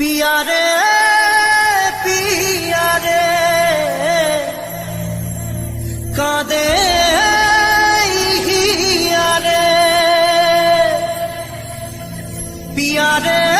পিয়ারে পিয়ারে। কাঁদে হিয়ারে। পিয়ারে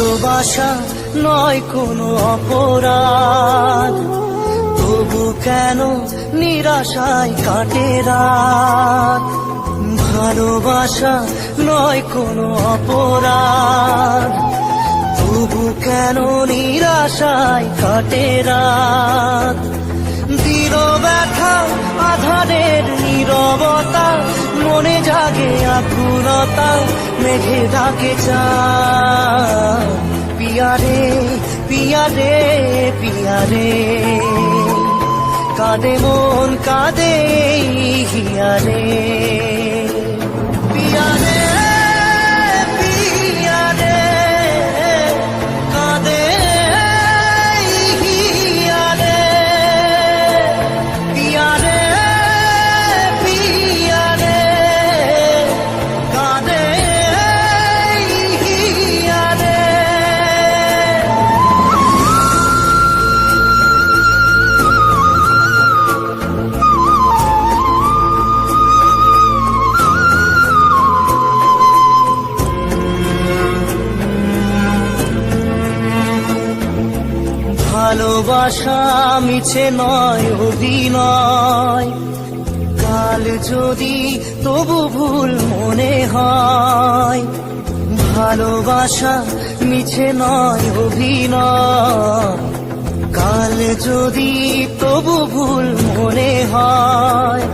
ভালোবাসা নয় কোনো অপরাধ। তবু কেন নিরাশায় কাটে রাত? ভালোবাসা নয় কোনো অপরাধ। তবু কেন নিরাশায় কাটে রাত? দৃঢ় ব্যথা আধারের নীরবতা মনে জাগে আকুলতা মেঘে ডাকে চা পিয়ারে পিয়ারে পিয়ারে। কাঁদে মন কাঁদে ভালোবাসা মিছে নয়, অভিনয়। কাল যদি তবু ভুল মনে হয়, ভালোবাসা মিছে নয়, অভিনয়। কাল যদি তবু ভুল মনে হয়